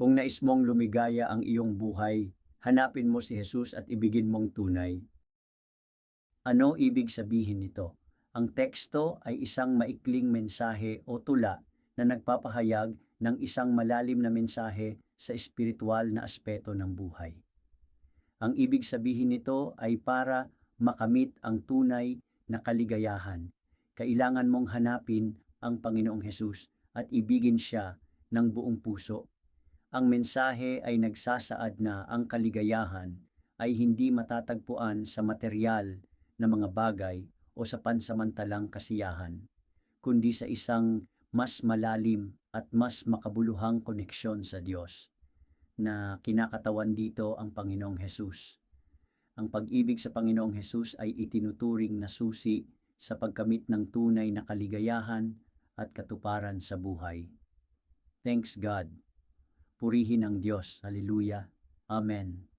Kung nais mong lumigaya ang iyong buhay, hanapin mo si Jesus at ibigin mong tunay. Ano ibig sabihin nito? Ang teksto ay isang maikling mensahe o tula na nagpapahayag ng isang malalim na mensahe sa espiritual na aspeto ng buhay. Ang ibig sabihin nito ay para makamit ang tunay na kaligayahan. Kailangan mong hanapin ang Panginoong Hesus at ibigin siya ng buong puso. Ang mensahe ay nagsasaad na ang kaligayahan ay hindi matatagpuan sa material na mga bagay o sa pansamantalang kasiyahan, kundi sa isang mas malalim at mas makabuluhang koneksyon sa Diyos na kinakatawan dito ang Panginoong Hesus. Ang pag-ibig sa Panginoong Hesus ay itinuturing na susi sa pagkamit ng tunay na kaligayahan at katuparan sa buhay. Thanks God. Purihin ang Diyos. Hallelujah. Amen.